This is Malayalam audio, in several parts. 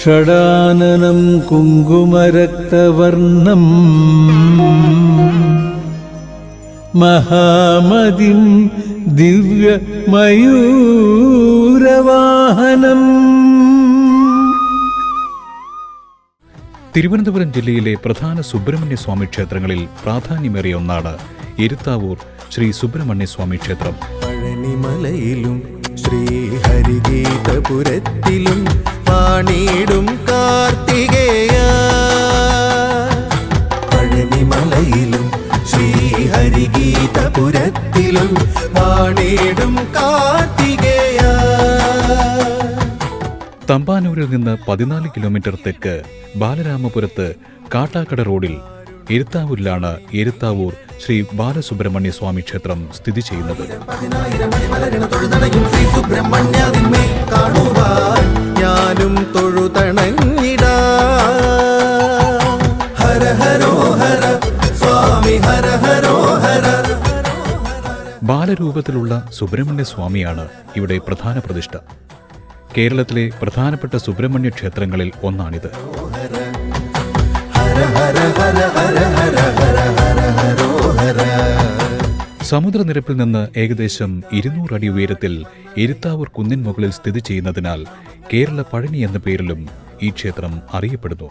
ഷടാനനം കുങ്കുമരക്തവർണം മഹാമതിം ദിവ്യമയൂരവാഹനം. തിരുവനന്തപുരം ജില്ലയിലെ പ്രധാന സുബ്രഹ്മണ്യ സ്വാമി ക്ഷേത്രങ്ങളിൽ പ്രാധാന്യമേറിയ ഒന്നാണ് എരുത്താവൂർ ശ്രീ സുബ്രഹ്മണ്യ സ്വാമി ക്ഷേത്രം. പഴനിമലയിലും ശ്രീഹരിഗീതപുരത്തിലും പാണിയിടും കാർത്തികേയ. പഴനിമലയിലും ശ്രീഹരിഗീതപുരത്തിലും പണിയിടും കാർത്തികേയ. തമ്പാനൂരിൽ നിന്ന് പതിനാല് കിലോമീറ്റർ തെക്ക് ബാലരാമപുരത്ത് കാട്ടാക്കട റോഡിൽ എരുത്താവൂരിലാണ് എരുത്താവൂർ ശ്രീ ബാലസുബ്രഹ്മണ്യ സ്വാമി ക്ഷേത്രം സ്ഥിതി ചെയ്യുന്നത്. തൊഴുതണങ്ങിടാ ഹര സ്വാമി ഹര ബാലരൂപത്തിലുള്ള സുബ്രഹ്മണ്യ സ്വാമിയാണ് ഇവിടെ പ്രധാന പ്രതിഷ്ഠ. കേരളത്തിലെ പ്രധാനപ്പെട്ട സുബ്രഹ്മണ്യ ക്ഷേത്രങ്ങളിൽ ഒന്നാണിത്. സമുദ്രനിരപ്പിൽ നിന്ന് ഏകദേശം ഇരുന്നൂറ് അടി ഉയരത്തിൽ എരുത്താവൂർ കുന്നിൻ മുകളിൽ സ്ഥിതി ചെയ്യുന്നതിനാൽ കേരള പഴനി എന്ന പേരിലും ഈ ക്ഷേത്രം അറിയപ്പെടുന്നു.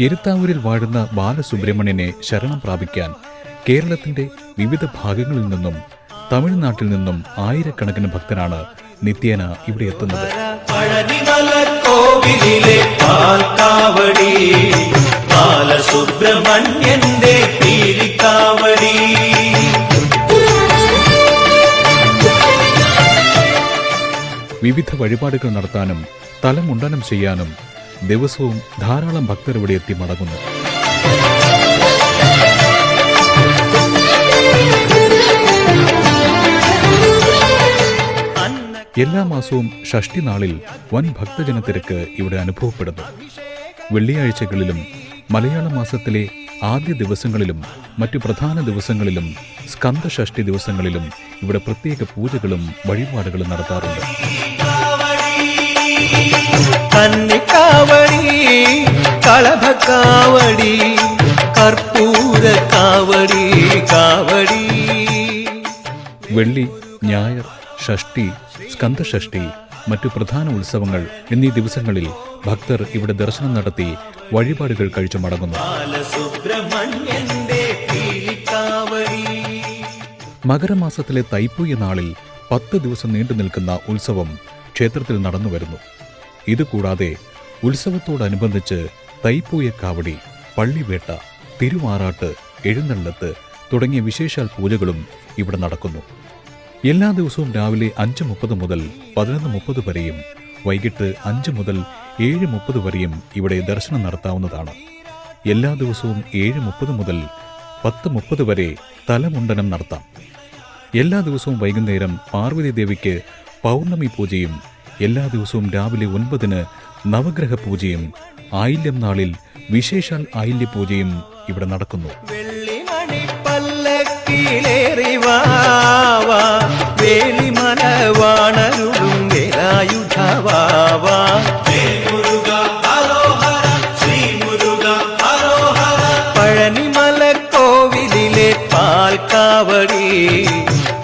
എരുത്താവൂരിൽ വാഴുന്ന ബാലസുബ്രഹ്മണ്യനെ ശരണം പ്രാപിക്കാൻ കേരളത്തിന്റെ വിവിധ ഭാഗങ്ങളിൽ നിന്നും തമിഴ്നാട്ടിൽ നിന്നും ആയിരക്കണക്കിന് ഭക്തരാണ് നിത്യേന ഇവിടെ എത്തുന്നത്. ബാലസുബ്രഹ്മണ്യന്റെ പീലിക്കാവടി. വിവിധ വഴിപാടുകൾ നടത്താനും തലമുണ്ടനം ചെയ്യാനും ദിവസവും ധാരാളം ഭക്തർ ഇവിടെ എത്തി മടങ്ങുന്നു. എല്ലാ മാസവും ഷഷ്ടി നാളിൽ വൻ ഭക്തജനത്തിരക്ക് ഇവിടെ അനുഭവപ്പെടുന്നു. വെള്ളിയാഴ്ചകളിലും മലയാള മാസത്തിലെ ആദ്യ ദിവസങ്ങളിലും മറ്റു പ്രധാന ദിവസങ്ങളിലും സ്കന്ദഷഷ്ടി ദിവസങ്ങളിലും ഇവിടെ പ്രത്യേക പൂജകളും വഴിപാടുകളും നടത്താറുണ്ട്. കളഭക്കാവടി കർപ്പൂര കാവടി കാവടി. വെള്ളി ഞായർ ഷഷ്ടി സ്കന്ദഷഷ്ടി മറ്റു പ്രധാന ഉത്സവങ്ങൾ എന്നീ ദിവസങ്ങളിൽ ഭക്തർ ഇവിടെ ദർശനം നടത്തി വഴിപാടുകൾ കഴിച്ചു മടങ്ങുന്നു. മകരമാസത്തിലെ തൈപ്പൂയ നാളിൽ പത്ത് ദിവസം നീണ്ടു നിൽക്കുന്ന ഉത്സവം ക്ഷേത്രത്തിൽ നടന്നു നടന്നുവരുന്നു. ഇതുകൂടാതെ ഉത്സവത്തോടനുബന്ധിച്ച് തൈപ്പൂയ കാവടി പള്ളിവേട്ട തിരുവാറാട്ട് എഴുന്നള്ളത്ത് തുടങ്ങിയ വിശേഷാൽ പൂജകളും ഇവിടെ നടക്കുന്നു. എല്ലാ ദിവസവും രാവിലെ അഞ്ച് മുപ്പത് മുതൽ പതിനൊന്ന് മുപ്പത് വരെയും വൈകിട്ട് അഞ്ച് മുതൽ ഏഴ് മുപ്പത് വരെയും ഇവിടെ ദർശനം നടത്താവുന്നതാണ്. എല്ലാ ദിവസവും ഏഴ് മുപ്പത് മുതൽ പത്ത് മുപ്പത് വരെ തലമുണ്ടനം നടത്താം. എല്ലാ ദിവസവും വൈകുന്നേരം പാർവതി ദേവിക്ക് പൗർണമി പൂജയും എല്ലാ ദിവസവും രാവിലെ ഒൻപതിന് നവഗ്രഹ പൂജയും ആയില്യം നാളിൽ വിശേഷാൽ ആയില്യ പൂജയും ഇവിടെ നടക്കുന്നു. പല്ലക്കിലേറി വാവാ വേലിമല വാണരുളും വേലായുധവാവാ പഴനിമല കോവിലിലെ പാൽക്കാവടി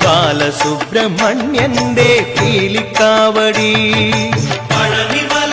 ബാലസുബ്രഹ്മണ്യന്റെ കീലിക്കാവടി പഴനിമല